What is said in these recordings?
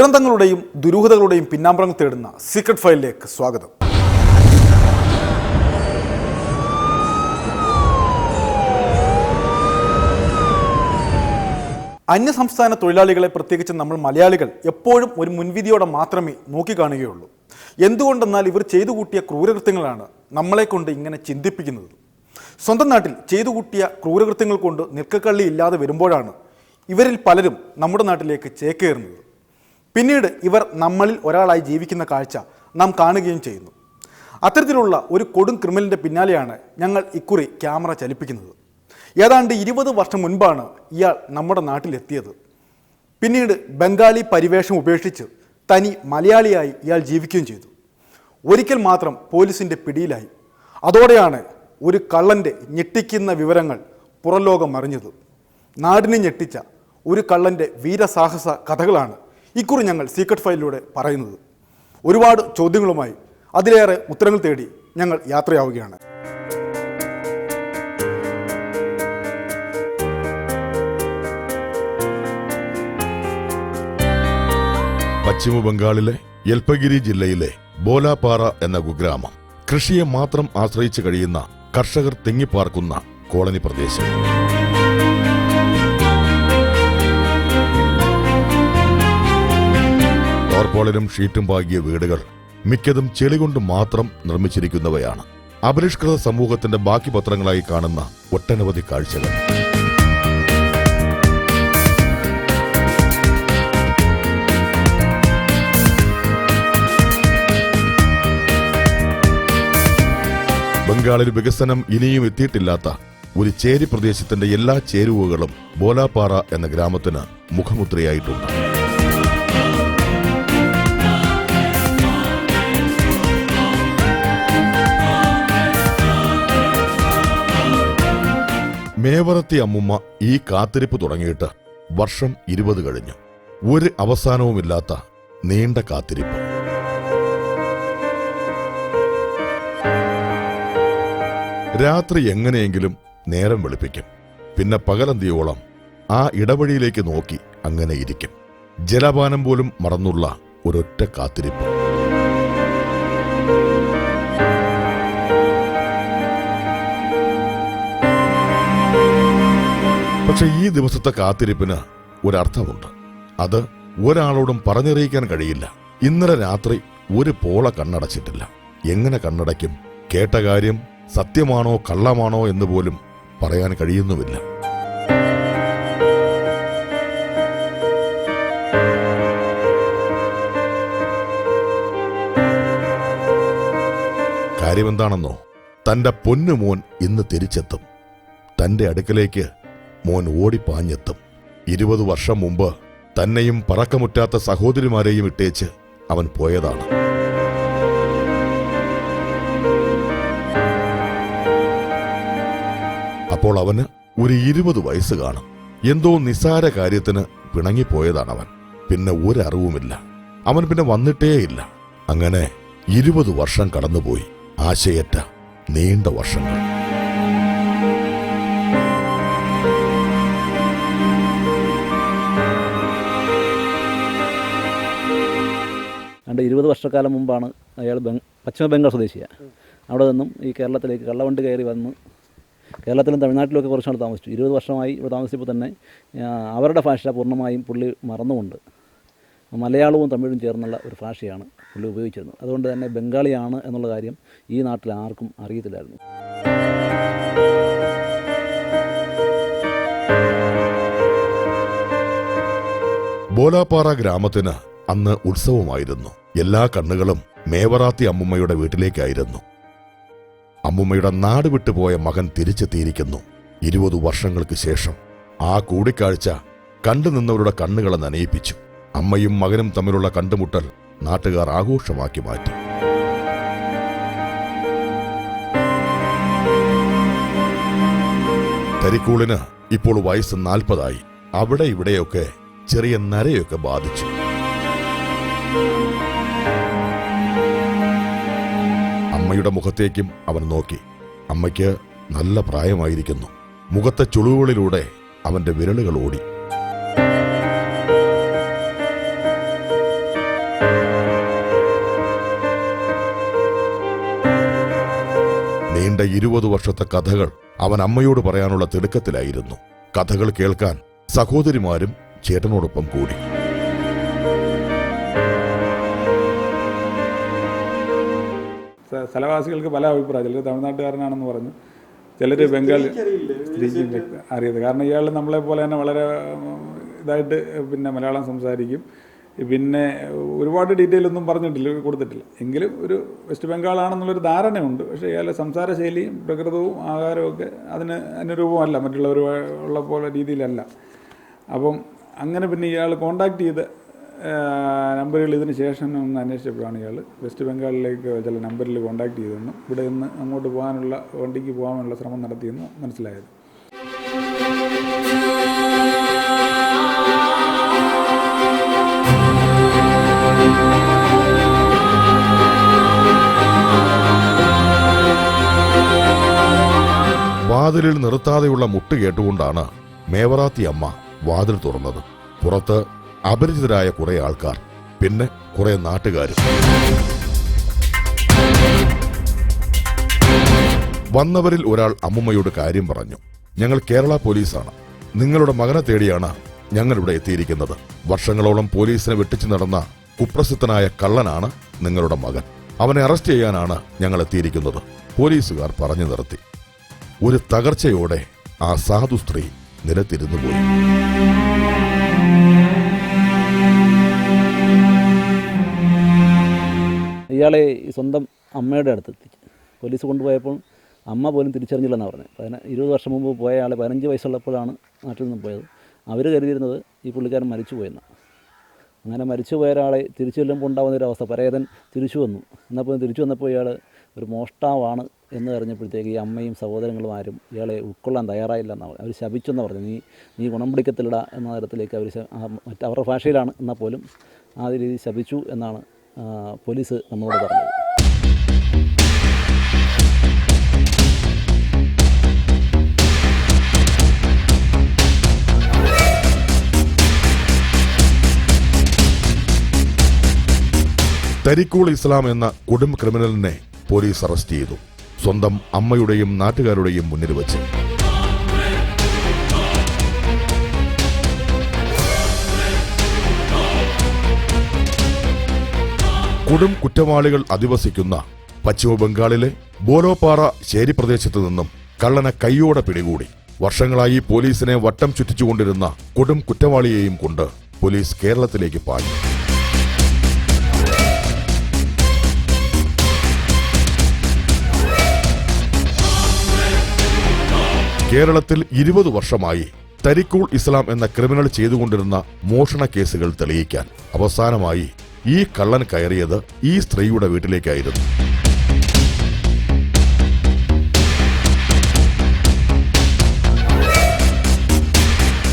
ദുരന്തങ്ങളുടെയും ദുരൂഹതകളുടെയും പിന്നാമ്പറങ്ങൾ തേടുന്ന സീക്രട്ട് ഫയലിലേക്ക് സ്വാഗതം. അന്യസംസ്ഥാന തൊഴിലാളികളെ പ്രത്യേകിച്ച് നമ്മൾ മലയാളികൾ എപ്പോഴും ഒരു മുൻവിധിയോടെ മാത്രമേ നോക്കിക്കാണുകയുള്ളൂ. എന്തുകൊണ്ടെന്നാൽ ഇവർ ചെയ്തു കൂട്ടിയ ക്രൂരകൃത്യങ്ങളാണ് നമ്മളെ കൊണ്ട് ഇങ്ങനെ ചിന്തിപ്പിക്കുന്നത്. സ്വന്തം നാട്ടിൽ ചെയ്തു കൂട്ടിയ ക്രൂരകൃത്യങ്ങൾ കൊണ്ട് നിൽക്കക്കള്ളി ഇല്ലാതെ വരുമ്പോഴാണ് ഇവരിൽ പലരും നമ്മുടെ നാട്ടിലേക്ക് ചേക്കേറുന്നത്. പിന്നീട് ഇവർ നമ്മളിൽ ഒരാളായി ജീവിക്കുന്ന കാഴ്ച നാം കാണുകയും ചെയ്യുന്നു. അത്തരത്തിലുള്ള ഒരു കൊടും ക്രിമിനലിന്റെ പിന്നാലെയാണ് ഞങ്ങൾ ഇക്കുറി ക്യാമറ ചലിപ്പിക്കുന്നത്. ഏതാണ്ട് ഇരുപത് വർഷം മുൻപാണ് ഇയാൾ നമ്മുടെ നാട്ടിലെത്തിയത്. പിന്നീട് ബംഗാളി പരിവേഷം ഉപേക്ഷിച്ച് തനി മലയാളിയായി ഇയാൾ ജീവിക്കുകയും ചെയ്തു. ഒരിക്കൽ മാത്രം പോലീസിന്റെ പിടിയിലായി. അതോടെയാണ് ഒരു കള്ളന്റെ ഞെട്ടിക്കുന്ന വിവരങ്ങൾ പുറലോകം അറിഞ്ഞത്. നാടിനെ ഞെട്ടിച്ച ഒരു കള്ളന്റെ വീരസാഹസ കഥകളാണ് ഇക്കുറി ഞങ്ങൾ സീക്രട്ട് ഫയലിലൂടെ പറയുന്നത്. ഒരുപാട് ചോദ്യങ്ങളുമായി അതിലേറെ ഉത്തരങ്ങൾ തേടി ഞങ്ങൾ യാത്രയാവുകയാണ്. പശ്ചിമ ബംഗാളിലെ യൽപഗിരി ജില്ലയിലെ ബോലാപാറ എന്ന കുഗ്രാമം കൃഷിയെ മാത്രം ആശ്രയിച്ചു കഴിയുന്ന കർഷകർ തിങ്ങിപ്പാർക്കുന്ന കോളനി പ്രദേശം. ടോർപോളിനും ഷീറ്റും പാകിയ വീടുകൾ മിക്കതും ചെളികൊണ്ട് മാത്രം നിർമ്മിച്ചിരിക്കുന്നവയാണ്. അപരിഷ്കൃത സമൂഹത്തിന്റെ ബാക്കി പത്രങ്ങളായി കാണുന്ന ഒട്ടനവധി കാഴ്ചകൾ. ബംഗാളിൽ വികസനം ഇനിയും എത്തിയിട്ടില്ലാത്ത ഒരു ചേരി പ്രദേശത്തിന്റെ എല്ലാ ചേരുവകളും ബോലാപ്പാറ എന്ന ഗ്രാമത്തിന് മുഖമുദ്രയായിട്ടുണ്ട്. മേവറത്തി അമ്മുമ്മ ഈ കാത്തിരിപ്പ് തുടങ്ങിയിട്ട് വർഷം ഇരുപത് കഴിഞ്ഞു. ഒരു അവസാനവുമില്ലാത്ത നീണ്ട കാത്തിരിപ്പ്. രാത്രി എങ്ങനെയെങ്കിലും നേരം വെളുപ്പിക്കും. പിന്നെ പകലന്തിയോളം ആ ഇടവഴിയിലേക്ക് നോക്കി അങ്ങനെ ഇരിക്കും. ജലപാനം പോലും മറന്നുള്ള ഒരൊറ്റ കാത്തിരിപ്പ്. പക്ഷെ ഈ ദിവസത്തെ കാത്തിരിപ്പിന് ഒരർത്ഥമുണ്ട്. അത് ഒരാളോടും പറഞ്ഞറിയിക്കാൻ കഴിയില്ല. ഇന്നലെ രാത്രി ഒരു പോള കണ്ണടച്ചിട്ടില്ല. എങ്ങനെ കണ്ണടയ്ക്കും? കേട്ട കാര്യം സത്യമാണോ കള്ളമാണോ എന്ന് പോലും പറയാൻ കഴിയുന്നുമില്ല. കാര്യമെന്താണെന്നോ? തന്റെ പൊന്നുമോൻ ഇന്ന് തിരിച്ചെത്തും. തന്റെ അടുക്കലേക്ക് മോൻ ഓടിപ്പാഞ്ഞെത്തും. ഇരുപത് വർഷം മുമ്പ് തന്നെയും പറക്കമുറ്റാത്ത സഹോദരിമാരെയും ഇട്ടേച്ച് അവൻ പോയതാണ്. അപ്പോൾ അവന് ഒരു ഇരുപത് വയസ്സ് കാണും. എന്തോ നിസ്സാര കാര്യത്തിന് പിണങ്ങിപ്പോയതാണ് അവൻ പിന്നെ ഒരറിവുമില്ല. അവൻ പിന്നെ വന്നിട്ടേയില്ല. അങ്ങനെ ഇരുപത് വർഷം കടന്നുപോയി. ആശയറ്റ നീണ്ട വർഷങ്ങൾ. രണ്ട് ഇരുപത് വർഷക്കാലം മുമ്പാണ് അയാൾ ബംഗ് പശ്ചിമ ബംഗാൾ സ്വദേശിയാണ് അവിടെ നിന്നും ഈ കേരളത്തിലേക്ക് കള്ളവണ്ടി കയറി വന്ന് കേരളത്തിലും തമിഴ്നാട്ടിലുമൊക്കെ കുറച്ച് നാൾ താമസിച്ചു. ഇരുപത് വർഷമായി ഇവിടെ താമസിച്ചപ്പോൾ തന്നെ അവരുടെ ഭാഷ പൂർണമായും പുള്ളി മറന്നുകൊണ്ട് മലയാളവും തമിഴും ചേർന്നുള്ള ഒരു ഭാഷയാണ് പുള്ളി ഉപയോഗിച്ചിരുന്നത്. അതുകൊണ്ട് തന്നെ ബംഗാളിയാണ് എന്നുള്ള കാര്യം ഈ നാട്ടിൽ ആർക്കും അറിയത്തില്ലായിരുന്നു. ബോലാപ്പാറ ഗ്രാമത്തിന് അന്ന് ഉത്സവമായിരുന്നു. എല്ലാ കണ്ണുകളും മേവറാത്തി അമ്മുമ്മയുടെ വീട്ടിലേക്കായിരുന്നു. അമ്മുമ്മയുടെ നാട് വിട്ടുപോയ മകൻ തിരിച്ചെത്തിയിരിക്കുന്നു. ഇരുപത് വർഷങ്ങൾക്ക് ശേഷം ആ കൂടിക്കാഴ്ച കണ്ടുനിന്നവരുടെ കണ്ണുകളെ നനയിപ്പിച്ചു. അമ്മയും മകനും തമ്മിലുള്ള കണ്ടുമുട്ടൽ നാട്ടുകാർ ആഘോഷമാക്കി മാറ്റി. തരിക്കൂളിന് ഇപ്പോൾ വയസ്സ് നാൽപ്പതായി. അവിടെ ഇവിടെയൊക്കെ ചെറിയ നരയൊക്കെ ബാധിച്ചു. അമ്മയുടെ മുഖത്തേക്കും അവൻ നോക്കി. അമ്മയ്ക്ക് നല്ല പ്രായമായിരിക്കുന്നു. മുഖത്തെ ചുളിവുകളിലൂടെ അവന്റെ വിരലുകൾ ഓടി. നീണ്ട ഇരുപത് വർഷത്തെ കഥകൾ അവൻ അമ്മയോട് പറയാനുള്ള തിടുക്കത്തിലായിരുന്നു. കഥകൾ കേൾക്കാൻ സഹോദരിമാരും ചേട്ടനോടൊപ്പം കൂടി. സ്ഥലവാസികൾക്ക് പല അഭിപ്രായം. ചിലർ തമിഴ്നാട്ടുകാരനാണെന്ന് പറഞ്ഞു. ചിലർ ബംഗാളി സ്ത്രീക്കും അറിയത് കാരണം ഇയാൾ നമ്മളെ പോലെ തന്നെ വളരെ ഇതായിട്ട് പിന്നെ മലയാളം സംസാരിക്കും. പിന്നെ ഒരുപാട് ഡീറ്റെയിൽ ഒന്നും പറഞ്ഞിട്ടില്ല കൊടുത്തിട്ടില്ല. എങ്കിലും ഒരു വെസ്റ്റ് ബംഗാളാണെന്നുള്ളൊരു ധാരണയുണ്ട്. പക്ഷേ ഇയാളെ സംസാര ശൈലിയും പ്രകൃതവും ആഹാരവും ഒക്കെ അതിന് അനുരൂപമല്ല. മറ്റുള്ളവർ ഉള്ള പോലെ രീതിയിലല്ല. അപ്പം അങ്ങനെ പിന്നെ ഇയാൾ കോണ്ടാക്ട് ചെയ്ത് നമ്പറുകൾ ഇതിന് ശേഷം ഒന്ന് അന്വേഷിച്ചപ്പോഴാണ് ഇയാൾ വെസ്റ്റ് ബംഗാളിലേക്ക് ചില നമ്പറിൽ കോണ്ടാക്ട് ചെയ്തെന്നും ഇവിടെ നിന്ന് അങ്ങോട്ട് പോകാനുള്ള വണ്ടിക്ക് പോകാനുള്ള ശ്രമം നടത്തിയെന്ന് മനസ്സിലായത്. വാതിലിൽ നിർത്താതെയുള്ള മുട്ട് കേട്ടുകൊണ്ടാണ് മേവറാത്തി അമ്മ വാതിൽ തുറന്നത്. പുറത്ത് അപരിചിതരായ കുറെ ആൾക്കാർ പിന്നെ കുറെ നാട്ടുകാരും. വന്നവരിൽ ഒരാൾ അമ്മുമ്മയോട് കാര്യം പറഞ്ഞു. ഞങ്ങൾ കേരള പോലീസാണ്. നിങ്ങളുടെ മകനെ തേടിയാണ് ഞങ്ങളിവിടെ എത്തിയിരിക്കുന്നത്. വർഷങ്ങളോളം പോലീസിനെ വെട്ടിച്ചു നടന്ന കുപ്രസിദ്ധനായ കള്ളനാണ് നിങ്ങളുടെ മകൻ. അവനെ അറസ്റ്റ് ചെയ്യാനാണ് ഞങ്ങൾ എത്തിയിരിക്കുന്നത് പോലീസുകാർ പറഞ്ഞു നിർത്തി. ഒരു തകർച്ചയോടെ ആ സാധു സ്ത്രീ നിലത്തിരുന്നു പോയി. ഇയാളെ സ്വന്തം അമ്മയുടെ അടുത്ത് എത്തിച്ചു പോലീസ് കൊണ്ടുപോയപ്പോൾ അമ്മ പോലും തിരിച്ചറിഞ്ഞില്ലെന്നാണ് പറഞ്ഞത് പതിന ഇരുപത് വർഷം മുമ്പ് പോയ ആൾ പതിനഞ്ച് വയസ്സുള്ളപ്പോഴാണ് നാട്ടിൽ നിന്ന് പോയത്. അവർ കരുതിയിരുന്നത് ഈ പുള്ളിക്കാരൻ മരിച്ചു പോയെന്ന്. അങ്ങനെ മരിച്ചു പോയ ഒരാളെ തിരിച്ചു ചെല്ലുമ്പോൾ ഉണ്ടാകുന്ന ഒരു അവസ്ഥ. പരേതൻ തിരിച്ചു വന്നു. എന്നപ്പോൾ തിരിച്ചു വന്നപ്പോൾ ഇയാൾ ഒരു മോഷ്ടാവാണ് എന്ന് അറിഞ്ഞപ്പോഴത്തേക്ക് ഈ അമ്മയും സഹോദരങ്ങളും ആരും ഇയാളെ ഉൾക്കൊള്ളാൻ തയ്യാറായില്ല എന്നാണ് അവർ ശപിച്ചെന്ന് പറഞ്ഞു. നീ നീ ഗുണം പിടിക്കത്തില്ലട എന്ന തരത്തിലേക്ക് അവർ മറ്റവരുടെ ഭാഷയിലാണ്. എന്നാൽ പോലും ആ രീതി ശപിച്ചു എന്നാണ് പോലീസ് നമ്മളോട് പറഞ്ഞത് തരിക്കൂൾ ഇസ്ലാം എന്ന കൊടും ക്രിമിനലിനെ പോലീസ് അറസ്റ്റ് ചെയ്തു. സ്വന്തം അമ്മയുടെയും നാട്ടുകാരുടെയും മുന്നിൽ വെച്ച്. കൊടും കുറ്റവാളികൾ അധിവസിക്കുന്ന പശ്ചിമ ബംഗാളിലെ ബോലോപാറ ശേരി പ്രദേശത്തു നിന്നും കള്ളനെ കയ്യോടെ പിടികൂടി. വർഷങ്ങളായി പോലീസിനെ വട്ടം ചുറ്റിച്ചുകൊണ്ടിരുന്ന കൊടും കുറ്റവാളിയെയും കൊണ്ട് പോലീസ് കേരളത്തിലേക്ക് പാഞ്ഞു. കേരളത്തിൽ ഇരുപത് വർഷമായി തരിക്കൂൾ ഇസ്ലാം എന്ന ക്രിമിനൽ ചെയ്തുകൊണ്ടിരുന്ന മോഷണ കേസുകൾ തെളിയിക്കാൻ അവസാനമായി ഈ കള്ളൻ കയറിയത് ഈ സ്ത്രീയുടെ വീട്ടിലേക്കായിരുന്നു.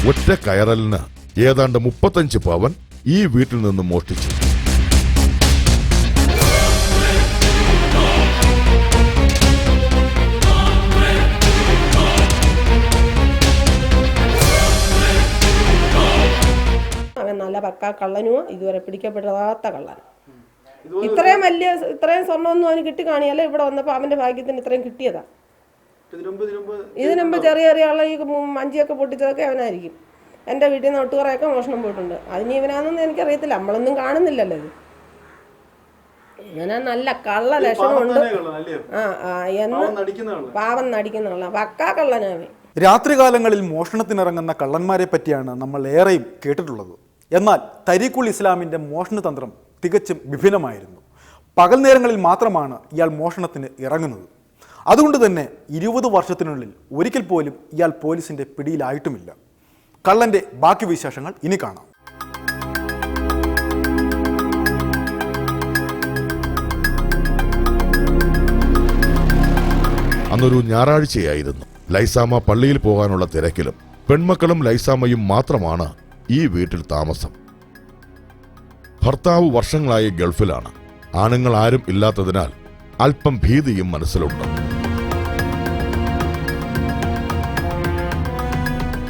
ഒറ്റ കയറലിന് ഏതാണ്ട് മുപ്പത്തഞ്ച് പവൻ ഈ വീട്ടിൽ നിന്ന് മോഷ്ടിച്ചു. പക്കാ കള്ളനുമോ ഇതുവരെ പിടിക്കപ്പെടാത്ത കള്ളൻ. ഇത്രയും വലിയ ഇത്രയും സ്വർണമൊന്നും അവന് കിട്ടി കാണിയല്ല ഇവിടെ വന്നപ്പോൾ അവന്റെ ഭാഗ്യത്തിന് ഇത്രയും കിട്ടിയതാ. ഇതിനുമ്പ് ചെറിയ ചെറിയ ആളെ ഈ മഞ്ചിയൊക്കെ പൊട്ടിച്ചതൊക്കെ അവനായിരിക്കും. എന്റെ വീട്ടിൽ നിന്ന് ഒട്ടുകുറയൊക്കെ മോഷണം പോയിട്ടുണ്ട്. അതിന് ഇവനാണെന്ന് എനിക്കറിയത്തില്ല. നമ്മളൊന്നും കാണുന്നില്ലല്ലോ ഇത്. ഇവനാ നല്ല കള്ള ലക്ഷണമുണ്ട് ആ ആ എന്ന് പാവം നടിക്കുന്ന കള്ളൻ. പക്കാ കള്ളനാവേ രാത്രികാലങ്ങളിൽ മോഷണത്തിനിറങ്ങുന്ന കള്ളന്മാരെ പറ്റിയാണ് നമ്മൾ ഏറെയും കേട്ടിട്ടുള്ളത്. എന്നാൽ തരീഖുൽ ഇസ്ലാമിന്റെ മോഷണതന്ത്രം തികച്ചും വിഭിന്നമായിരുന്നു. പകൽ നേരങ്ങളിൽ മാത്രമാണ് ഇയാൾ മോഷണത്തിന് ഇറങ്ങുന്നത്. അതുകൊണ്ട് തന്നെ ഇരുപത് വർഷത്തിനുള്ളിൽ ഒരിക്കൽ പോലും ഇയാൾ പോലീസിന്റെ പിടിയിലായിട്ടുമില്ല. കള്ളന്റെ ബാക്കി വിശേഷങ്ങൾ ഇനി കാണാം. അന്നൊരു ഞായറാഴ്ചയായിരുന്നു. ലൈസാമ പള്ളിയിൽ പോകാനുള്ള തിരക്കിലും പെൺമക്കളും ലൈസാമയും മാത്രമാണ് ഈ വീട്ടിൽ താമസം. ഭർത്താവ് വർഷങ്ങളായി ഗൾഫിലാണ്. ആണുങ്ങൾ ആരും ഇല്ലാത്തതിനാൽ അല്പം ഭീതിയും മനസ്സിലുണ്ട്.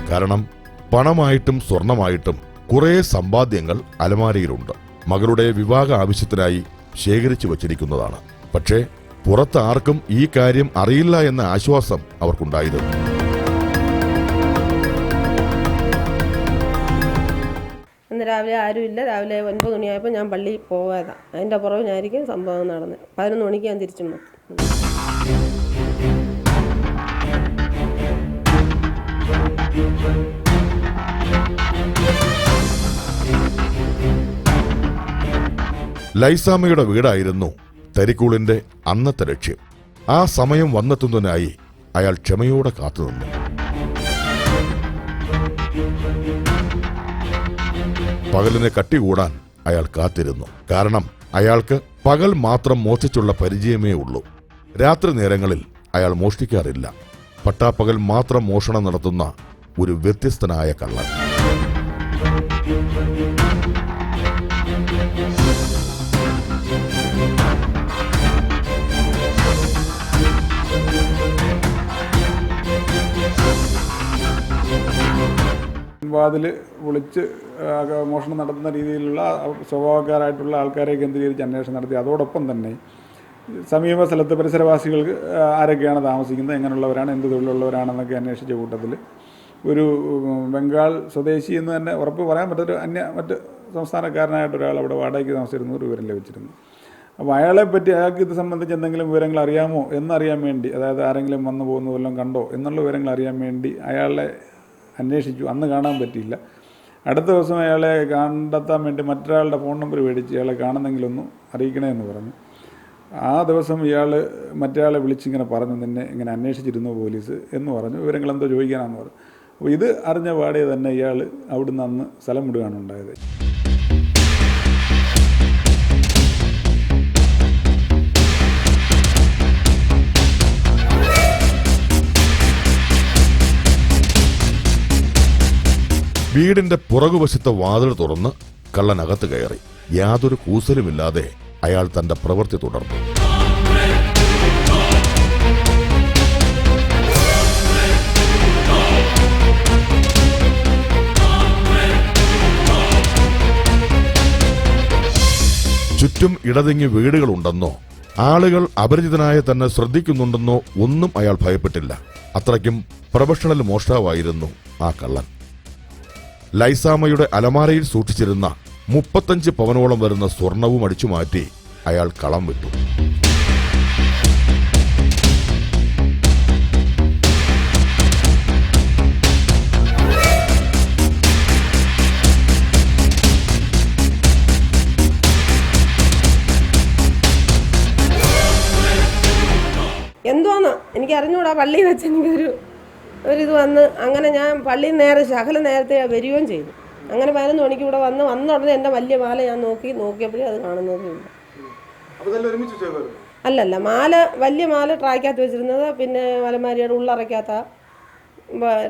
കാരണം പണമായിട്ടും സ്വർണമായിട്ടും കുറേ സമ്പാദ്യങ്ങൾ അലമാരയിലുണ്ട്. മകളുടെ വിവാഹ ആവശ്യത്തിനായി ശേഖരിച്ചു വച്ചിരിക്കുന്നതാണ്. പക്ഷേ പുറത്ത് ആർക്കും ഈ കാര്യം അറിയില്ല എന്ന ആശ്വാസം അവർക്കുണ്ടായിരുന്നു. ഇന്ന് രാവിലെ ആരുമില്ല രാവിലെ ഒൻപത് മണിയായപ്പോൾ ഞാൻ പള്ളിയിൽ പോകാതാണ് അതിന്റെ പുറകിനായിരിക്കും സംഭവം നടന്നത് പതിനൊന്ന് മണിക്ക് ഞാൻ തിരിച്ചു ലൈസാമയുടെ വീടായിരുന്നു തരിക്കൂളിന്റെ അന്നത്തെ ലക്ഷ്യം. ആ സമയം വന്നെത്തുന്നതിനായി അയാൾ ക്ഷമയോടെ കാത്തുനിന്നു. പകലിനെ കട്ടികൂടാൻ അയാൾ കാത്തിരുന്നു. കാരണം അയാൾക്ക് പകൽ മാത്രം മോഷ്ടിച്ചുള്ള പരിചയമേ ഉള്ളൂ. രാത്രി നേരങ്ങളിൽ അയാൾ മോഷ്ടിക്കാറില്ല. പട്ടാപ്പകൽ മാത്രം മോഷണം നടത്തുന്ന ഒരു വ്യത്യസ്തനായ കള്ളൻ. വാതിൽ വിളിച്ച് മോഷണം നടത്തുന്ന രീതിയിലുള്ള സ്വഭാവക്കാരായിട്ടുള്ള ആൾക്കാരെ കേന്ദ്രീകരിച്ച് അന്വേഷണം നടത്തി. അതോടൊപ്പം തന്നെ സമീപ സ്ഥലത്ത് പരിസരവാസികൾക്ക് ആരൊക്കെയാണ് താമസിക്കുന്നത് എങ്ങനെയുള്ളവരാണ് എന്ത് തൊഴിലുള്ളവരാണെന്നൊക്കെ അന്വേഷിച്ച കൂട്ടത്തിൽ ഒരു ബംഗാൾ സ്വദേശി എന്ന് തന്നെ ഉറപ്പ് പറയാൻ പറ്റൊരു അന്യ മറ്റ് സംസ്ഥാനക്കാരനായിട്ട് ഒരാൾ അവിടെ വാടകയ്ക്ക് താമസിച്ചിരുന്ന ഒരു വിവരം ലഭിച്ചിരുന്നു. അപ്പോൾ അയാളെ പറ്റി അയാൾക്ക് ഇത് സംബന്ധിച്ച് എന്തെങ്കിലും വിവരങ്ങൾ അറിയാമോ? എന്നറിയാൻ വേണ്ടി അതായത് ആരെങ്കിലും വന്നു പോകുന്ന വല്ലതും കണ്ടോ? എന്നുള്ള വിവരങ്ങൾ അറിയാൻ വേണ്ടി അയാളെ അന്വേഷിച്ചു. അന്ന് കാണാൻ പറ്റിയില്ല. അടുത്ത ദിവസം അയാളെ കണ്ടെത്താൻ വേണ്ടി മറ്റൊരാളുടെ ഫോൺ നമ്പർ മേടിച്ച് അയാളെ കാണുന്നെങ്കിലൊന്ന് അറിയിക്കണേ എന്ന് പറഞ്ഞു. ആ ദിവസം ഇയാൾ മറ്റേയാളെ വിളിച്ചിങ്ങനെ പറഞ്ഞു നിന്നെ ഇങ്ങനെ അന്വേഷിച്ചിരുന്നു പോലീസ്? എന്ന് പറഞ്ഞു. വിവരങ്ങൾ എന്തോ ചോദിക്കാനാന്ന് പറഞ്ഞു. അപ്പോൾ ഇത് അറിഞ്ഞ പാടെ തന്നെ ഇയാൾ അവിടുന്ന് അന്ന് സ്ഥലം വിടുകയാണ് ഉണ്ടായത്. വീടിന്റെ പുറകുവശത്തെ വാതിൽ തുറന്ന് കള്ളനകത്ത് കയറി. യാതൊരു കൂസലുമില്ലാതെ അയാൾ തന്റെ പ്രവൃത്തി തുടർന്നു. ചുറ്റും ഇടതിങ്ങി വീടുകളുണ്ടെന്നോ ആളുകൾ അപരിചിതനായ തന്നെ ശ്രദ്ധിക്കുന്നുണ്ടെന്നോ ഒന്നും അയാൾ ഭയപ്പെട്ടില്ല. അത്രയ്ക്കും പ്രൊഫഷണൽ മോഷ്ടാവായിരുന്നു ആ കള്ളൻ. ലൈസാമയുടെ അലമാരയിൽ സൂക്ഷിച്ചിരുന്ന മുപ്പത്തഞ്ച് പവനോളം വരുന്ന സ്വർണവും അടിച്ചു മാറ്റി അയാൾ കളം വിട്ടു. എന്തോന്ന് എനിക്ക് അറിഞ്ഞൂടാ പള്ളിയിൽ വെച്ച് എനിക്കൊരു ഒരിത് വന്ന് അങ്ങനെ ഞാൻ പള്ളിയിൽ നേരെ ശകല നേരത്തെ വരികയും ചെയ്തു. അങ്ങനെ പതിനൊന്ന് മണിക്ക് ഇവിടെ വന്ന് വന്ന ഉടനെ എന്റെ വലിയ മാല ഞാൻ നോക്കി നോക്കിയപ്പോഴേ അത് കാണുന്നതുമില്ല അല്ലല്ല മാല വലിയ മാല ട്രാക്കകത്ത് വെച്ചിരുന്നത് പിന്നെ മലമാരിയുടെ ഉള്ളറയ്ക്കകത്ത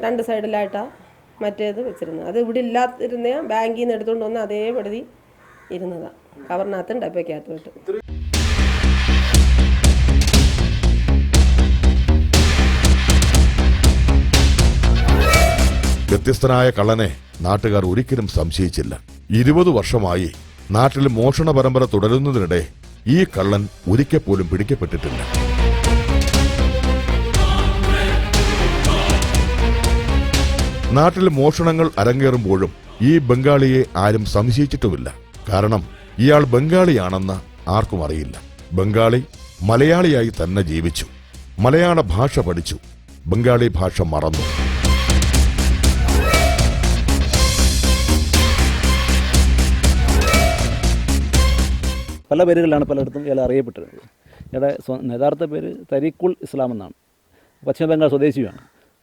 രണ്ട് സൈഡിലായിട്ടാണ് മറ്റേത് വെച്ചിരുന്നത്. അത് ഇവിടെ ഇല്ലാതിരുന്ന ബാങ്കിൽ നിന്ന് എടുത്തുകൊണ്ട് വന്ന് അതേപടി ഇരുന്നതാണ് കവറിനകത്തും ഡപ്പയ്ക്കകത്തും ഇട്ട്. വ്യത്യസ്തനായ കള്ളനെ നാട്ടുകാർ ഒരിക്കലും സംശയിച്ചില്ല. ഇരുപത് വർഷമായി നാട്ടിൽ മോഷണ പരമ്പര തുടരുന്നതിനിടെ ഈ കള്ളൻ ഒരിക്കൽ പോലും പിടിക്കപ്പെട്ടിട്ടില്ല. നാട്ടിൽ മോഷണങ്ങൾ അരങ്ങേറുമ്പോഴും ഈ ബംഗാളിയെ ആരും സംശയിച്ചിട്ടുമില്ല. കാരണം ഇയാൾ ബംഗാളിയാണെന്ന് ആർക്കും അറിയില്ല. ബംഗാളി മലയാളിയായി തന്നെ ജീവിച്ചു. മലയാള ഭാഷ പഠിച്ചു. ബംഗാളി ഭാഷ മറന്നു. പല പേരുകളിലാണ് പലയിടത്തും ഇയാൾ അറിയപ്പെട്ടിരുന്നത് ഇയാളുടെ യഥാർത്ഥ പേര് തരീഖുൾ ഇസ്ലാം എന്നാണ്. പശ്ചിമ ബംഗാൾ സ്വദേശിയാണ്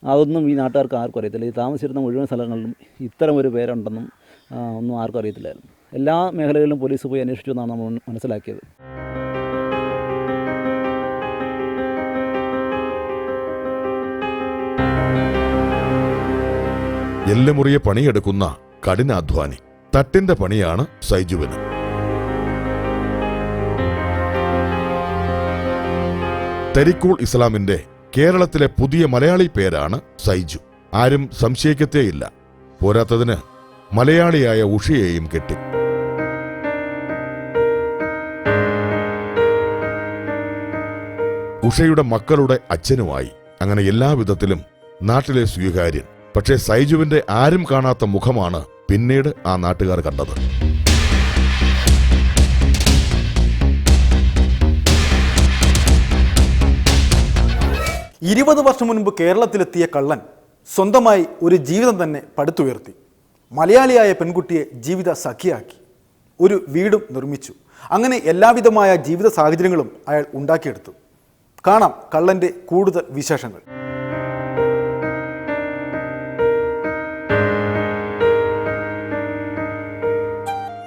അതൊന്നും ഈ നാട്ടുകാർക്ക് ആർക്കും അറിയത്തില്ല. ഈ താമസിച്ചിരുന്ന മുഴുവൻ സ്ഥലങ്ങളിലും ഇത്തരം ഒരു പേരുണ്ടെന്നും ഒന്നും ആർക്കും അറിയത്തില്ലായിരുന്നു. എല്ലാ മേഖലകളിലും പോലീസ് പോയി അന്വേഷിച്ചു എന്നാണ് നമ്മൾ മനസ്സിലാക്കിയത്. എല്ലുമുറിയെ പണിയെടുക്കുന്ന കഠിനാധ്വാനി. തട്ടിന്റെ പണിയാണ് സൈജുവിന്. തരിക്കൂൾ ഇസ്ലാമിന്റെ കേരളത്തിലെ പുതിയ മലയാളി പേരാണ് സൈജു. ആരും സംശയിക്കത്തേയില്ല. പോരാത്തതിന് മലയാളിയായ ഉഷയെയും കെട്ടി. ഉഷയുടെ മക്കളുടെ അച്ഛനുമായി അങ്ങനെ എല്ലാവിധത്തിലും നാട്ടിലെ സ്വീകാര്യൻ. പക്ഷേ സൈജുവിന്റെ ആരും കാണാത്ത മുഖമാണ് പിന്നീട് ആ നാട്ടുകാർ കണ്ടത്. ഇരുപത് വർഷം മുൻപ് കേരളത്തിലെത്തിയ കള്ളൻ സ്വന്തമായി ഒരു ജീവിതം തന്നെ പടുത്തുയർത്തി. മലയാളിയായ പെൺകുട്ടിയെ ജീവിത സഖിയാക്കി. ഒരു വീടും നിർമ്മിച്ചു. അങ്ങനെ എല്ലാവിധമായ ജീവിത സാഹചര്യങ്ങളും അയാൾ ഉണ്ടാക്കിയെടുത്തു. കാണാം കള്ളന്റെ കൂടുതൽ വിശേഷങ്ങൾ.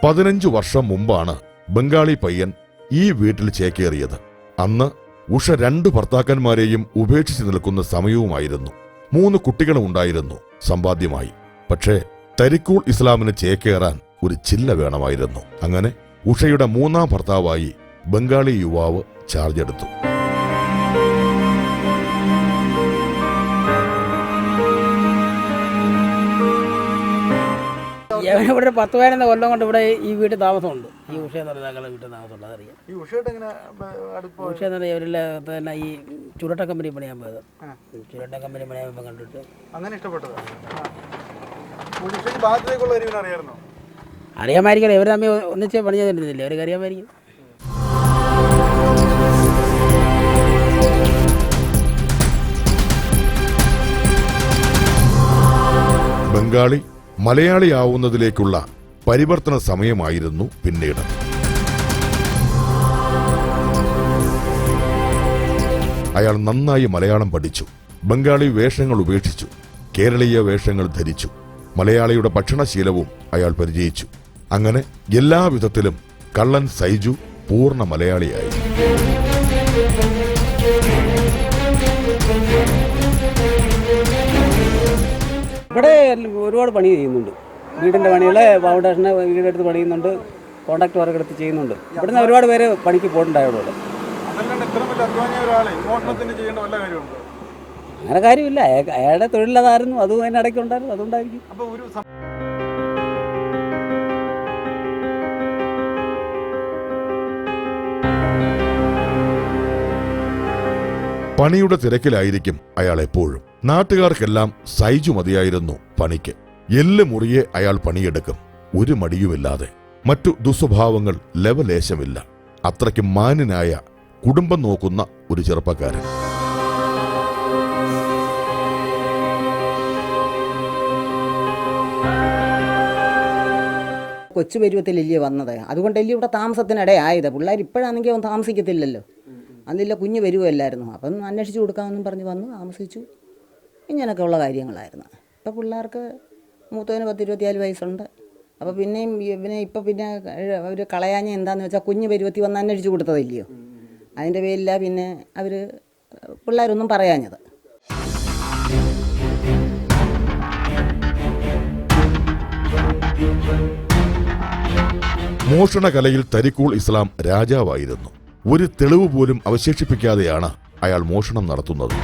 പതിനഞ്ചു വർഷം മുമ്പാണ് ബംഗാളി പയ്യൻ ഈ വീട്ടിൽ ചേക്കേറിയത്. അന്ന് ഉഷ രണ്ട് ഭർത്താക്കന്മാരെയും ഉപേക്ഷിച്ച് നിൽക്കുന്ന സമയവുമായിരുന്നു. മൂന്ന് കുട്ടികളും ഉണ്ടായിരുന്നു. സമ്പാദ്യമായി. പക്ഷേ തരിക്കൂൾ ഇസ്ലാമിന് ചേക്കേറാൻ ഒരു ചില്ല വേണമായിരുന്നു. അങ്ങനെ ഉഷയുടെ മൂന്നാം ഭർത്താവായി ബംഗാളി യുവാവ് ചാർജ് എടുത്തു. ഇവിടെ ഒരു പത്ത് പതിനൊന്ന് കൊല്ലം കൊണ്ട് ഇവിടെ ഈ വീട്ടിൽ താമസമുണ്ട്. ഈ ഉഷ എന്ന് പറയുന്ന ആളുടെ വീട്ടിൽ താമസമുണ്ട്. അതറിയാം. ഈ ഉഷയുടെ എങ്ങനെ ഉഷ എന്ന് പറഞ്ഞാൽ ഇവരിലെ തന്നെ ഈ ചുരട്ട കമ്പനി പണിയാൻ പോയത്. ചുരട്ട കമ്പനി പണിയാൻ പോയപ്പോൾ കണ്ടിട്ട്. അങ്ങനെ ഇഷ്ടപ്പെട്ടത്. അറിയായിരുന്നോ അറിയാമായിരിക്കും ഇവർ തമ്മിൽ ഒന്നിച്ച് പണി ചെയ്തിട്ടില്ല അവർക്ക് അറിയാമായിരിക്കും. ബംഗാളി മലയാളിയാവുന്നതിലേക്കുള്ള പരിവർത്തന സമയമായിരുന്നു പിന്നീട്. അയാൾ നന്നായി മലയാളം പഠിച്ചു. ബംഗാളി വേഷങ്ങൾ ഉപേക്ഷിച്ചു. കേരളീയ വേഷങ്ങൾ ധരിച്ചു. മലയാളിയുടെ ഭക്ഷണശീലവും അയാൾ പരിചയിച്ചു. അങ്ങനെ എല്ലാവിധത്തിലും കള്ളൻ സൈജു പൂർണ മലയാളിയായി. ഇവിടെ ഒരുപാട് പണി ചെയ്യുന്നുണ്ട്. വീടിന്റെ പണികൾ ഫൗണ്ടേഷന് വീടെടുത്ത് പണിയുന്നുണ്ട്. കോൺട്രാക്ട് വർക്ക് എടുത്ത് ചെയ്യുന്നുണ്ട്. ഇവിടുന്ന് ഒരുപാട് പേര് പണിക്ക് കാര്യമുണ്ടോ? അങ്ങനെ കാര്യമില്ല. അയാ- അയാളുടെ തൊഴിലതായിരുന്നു അതും അതിനിടയ്ക്ക് ഉണ്ടായിരുന്നു. അതുകൊണ്ടായിരിക്കും. പണിയുടെ തിരക്കിലായിരിക്കും അയാൾ എപ്പോഴും. നാട്ടുകാർക്കെല്ലാം സൈജു മതിയായിരുന്നു പണിക്ക്. എല്ല് മുറിയെ അയാൾ പണിയെടുക്കും. ഒരു മടിയുമില്ലാതെ. മറ്റു ദുസ്വഭാവങ്ങൾ ലവലേശമില്ല. അത്രയ്ക്ക് മാന്യനായ കുടുംബം നോക്കുന്ന ഒരു ചെറുപ്പക്കാരൻ. കൊച്ചു പരുവത്തിലല്ലേ വന്നത്? അതുകൊണ്ടല്ലേ ഇവിടെ താമസത്തിനിടയായത് പിള്ളേർ ഇപ്പോഴാണെങ്കിൽ അവൻ താമസിക്കത്തില്ലല്ലോ. അന്നില്ല കുഞ്ഞ് വരുമല്ലായിരുന്നു അപ്പം അന്വേഷിച്ചു കൊടുക്കാമെന്നും പറഞ്ഞ് വന്നു താമസിച്ചു. ഇങ്ങനെയൊക്കെ ഉള്ള കാര്യങ്ങളായിരുന്നു. ഇപ്പം പിള്ളേർക്ക് മൂത്തവന് പത്ത് വയസ്സുണ്ട്. അപ്പോൾ പിന്നെയും ഇവനെ ഇപ്പം പിന്നെ അവർ കളയാഞ്ഞ എന്താന്ന് വെച്ചാൽ കുഞ്ഞ് പരുവത്തി വന്ന് അന്വേഷിച്ച് കൊടുത്തതില്ലയോ? അതിന്റെ പേരിൽ പിന്നെ അവർ പിള്ളേരൊന്നും പറയാഞ്ഞത്. മോഷണകലയിൽ തരിക്കൂൾ ഇസ്ലാം രാജാവായിരുന്നു. ഒരു തെളിവ് പോലും അവശേഷിപ്പിക്കാതെയാണ് അയാൾ മോഷണം നടത്തുന്നത്.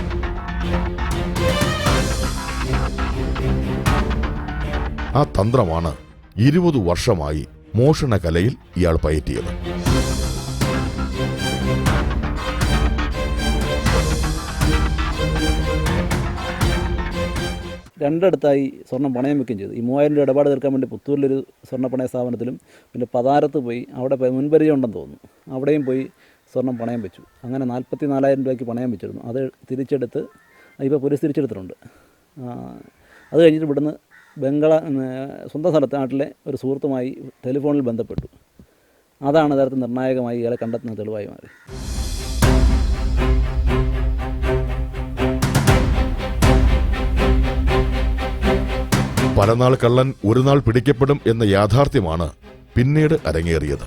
ആ തന്ത്രമാണ് ഇരുപത് വർഷമായി മോഷണകലയിൽ ഇയാൾ പയറ്റിയത്. രണ്ടിടത്തായി സ്വർണം പണയം വെക്കുകയും ചെയ്തു. ഈ മൂവായിരം രൂപ ഇടപാട് തീർക്കാൻ വേണ്ടി പുത്തൂരിലൊരു സ്വർണ പണയ സ്ഥാപനത്തിലും പിന്നെ പതാരത്ത് പോയി അവിടെ മുൻപരിചയം ഉണ്ടെന്ന് തോന്നുന്നു. അവിടെയും പോയി സ്വർണം പണയം വെച്ചു. അങ്ങനെ നാൽപ്പത്തി നാലായിരം രൂപയ്ക്ക് പണയം വെച്ചിരുന്നു. അത് തിരിച്ചെടുത്ത് ഇപ്പോൾ പോലീസ് തിരിച്ചെടുത്തിട്ടുണ്ട്. അത് കഴിഞ്ഞിട്ട് ഇവിടുന്ന് ബംഗള സ്വന്തം സ്ഥലത്ത് നാട്ടിലെ ഒരു സുഹൃത്തുമായി ടെലിഫോണിൽ ബന്ധപ്പെട്ടു. അതാണ് യഥാർത്ഥ നിർണായകമായി ഇയാളെ കണ്ടെത്തുന്ന തെളിവായി മാറി. പലനാൾ കള്ളൻ ഒരു നാൾ പിടിക്കപ്പെടും എന്ന യാഥാർത്ഥ്യമാണ് പിന്നീട് അരങ്ങേറിയത്.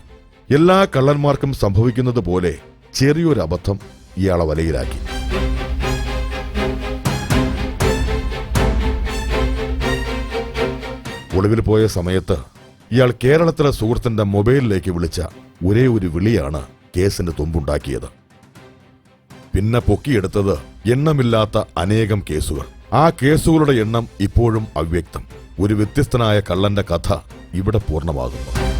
എല്ലാ കള്ളന്മാർക്കും സംഭവിക്കുന്നത് പോലെ ചെറിയൊരു അബദ്ധം ഇയാളെ വലയിലാക്കി. ഒളിവിൽ പോയ സമയത്ത് ഇയാൾ കേരളത്തിലെ സുഹൃത്തിന്റെ മൊബൈലിലേക്ക് വിളിച്ച ഒരേ ഒരു വിളിയാണ് കേസിന്റെ തുമ്പുണ്ടാക്കിയത്. പിന്നെ പൊക്കിയെടുത്തത് എണ്ണമില്ലാത്ത അനേകം കേസുകൾ. ആ കേസുകളുടെ എണ്ണം ഇപ്പോഴും അവ്യക്തം. ഒരു വ്യത്യസ്തനായ കള്ളന്റെ കഥ ഇവിടെ പൂർണമാകുന്നു.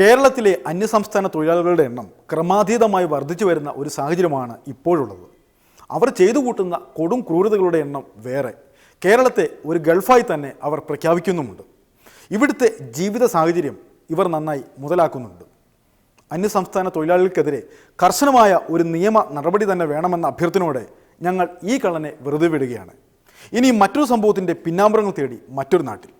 കേരളത്തിലെ അന്യസംസ്ഥാന തൊഴിലാളികളുടെ എണ്ണം ക്രമാതീതമായി വർദ്ധിച്ചു വരുന്ന ഒരു സാഹചര്യമാണ് ഇപ്പോഴുള്ളത്. അവർ ചെയ്തു കൂട്ടുന്ന കൊടും ക്രൂരതകളുടെ എണ്ണം വേറെ. കേരളത്തെ ഒരു ഗൾഫായി തന്നെ അവർ പ്രഖ്യാപിക്കുന്നുമുണ്ട്. ഇവിടുത്തെ ജീവിത സാഹചര്യം ഇവർ നന്നായി മുതലാക്കുന്നുണ്ട്. അന്യസംസ്ഥാന തൊഴിലാളികൾക്കെതിരെ കർശനമായ ഒരു നിയമ നടപടി തന്നെ വേണമെന്ന അഭ്യർത്ഥനയോടെ ഞങ്ങൾ ഈ കള്ളനെ വെറുതെ വിടുകയാണ്. ഇനി മറ്റൊരു സംഭവത്തിന്റെ പിന്നാമ്പുറങ്ങൾ തേടി മറ്റൊരു നാട്ടിൽ.